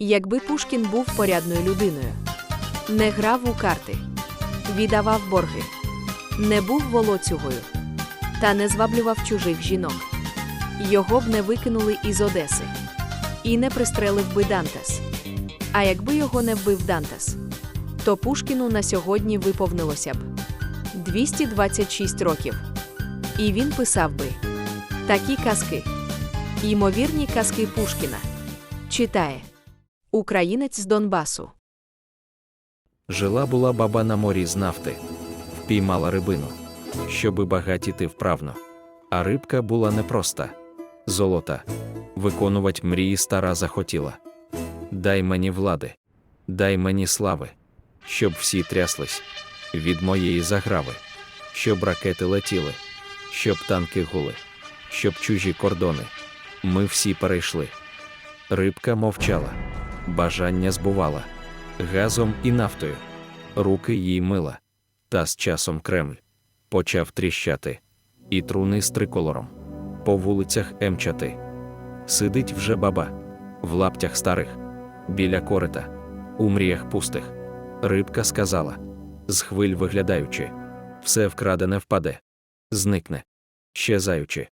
Якби Пушкін був порядною людиною, не грав у карти, віддавав борги, не був волоцюгою та не зваблював чужих жінок, його б не викинули із Одеси і не пристрелив би Дантес. А якби його не вбив Дантес, то Пушкіну на сьогодні виповнилося б 226 років. І він писав би такі казки. Ймовірні казки Пушкіна. Читає Українець з Донбасу. Жила була баба на морі з нафти, впіймала рибину, щоби багатіти вправно. А рибка була непроста. Золота. Виконувать мрії стара захотіла. Дай мені влади, дай мені слави, щоб всі тряслись від моєї заграви, щоб ракети летіли, щоб танки гули, щоб чужі кордони. Ми всі перейшли. Рибка мовчала, бажання збувала газом і нафтою. Руки їй мила. Та з часом Кремль почав тріщати, і труни з триколором по вулицях емчати. Сидить вже баба в лаптях старих, біля корита, у мріях пустих. Рибка сказала, з хвиль виглядаючи, все вкрадене впаде, зникне, щезаючи.